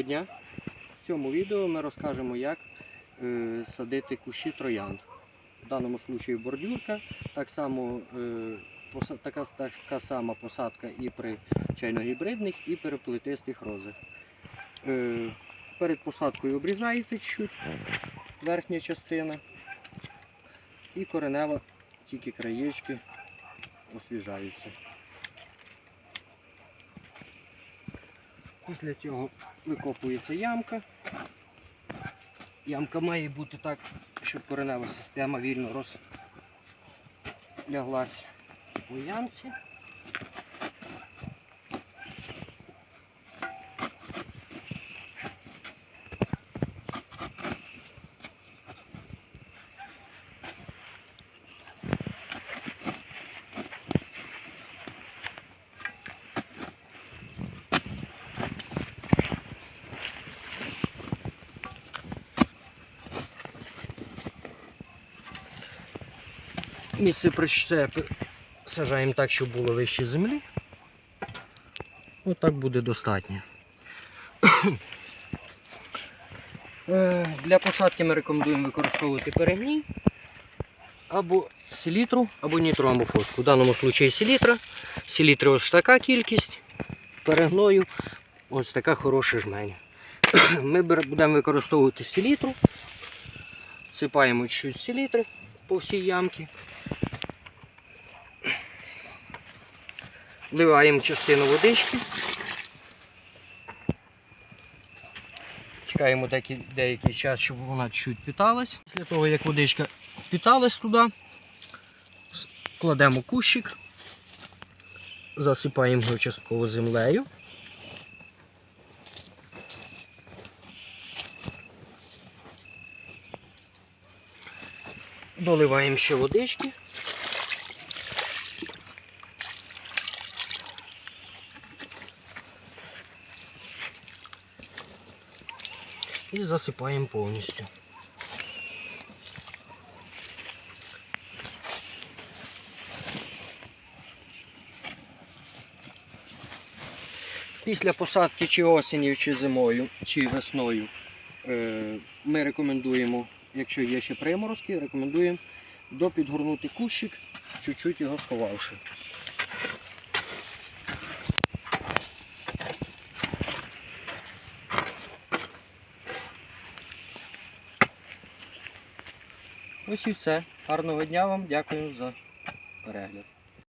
Доброго дня! В цьому відео ми розкажемо, як е, садити кущі троянд. В даному випадку бордюрка, так само, е, поса- така, така сама посадка і при чайно-гібридних, і при плетистих розах. Е, перед посадкою обрізається чуть верхня частина і коренева, тільки краєчки освіжаються. Після цього викопується ямка. Ямка має бути так, щоб коренева система вільно розляглась у ямці. Місце прищепи сажаємо так, щоб було вище землі. Отак буде достатньо. Е, Для посадки ми рекомендуємо використовувати перегній або селітру, або нітроамофоску. В даному випадку селітра. Селітри ось така кількість, перегною ось така хороша жменя. Ми будемо використовувати селітру, сипаємо чуть селітри по всій ямці. Вливаємо частину водички. Чекаємо деякий, час, щоб вона чуть питалась. Після того, як водичка питалась туди, кладемо кущик, засипаємо його частково землею. Доливаємо ще водички. і засипаємо повністю. Після посадки чи осінню, чи зимою, чи весною е, ми рекомендуємо, якщо є ще приморозки, рекомендуємо допідгорнути кущик, чуть-чуть його сховавши. Ось і все. Гарного дня вам, дякую за перегляд.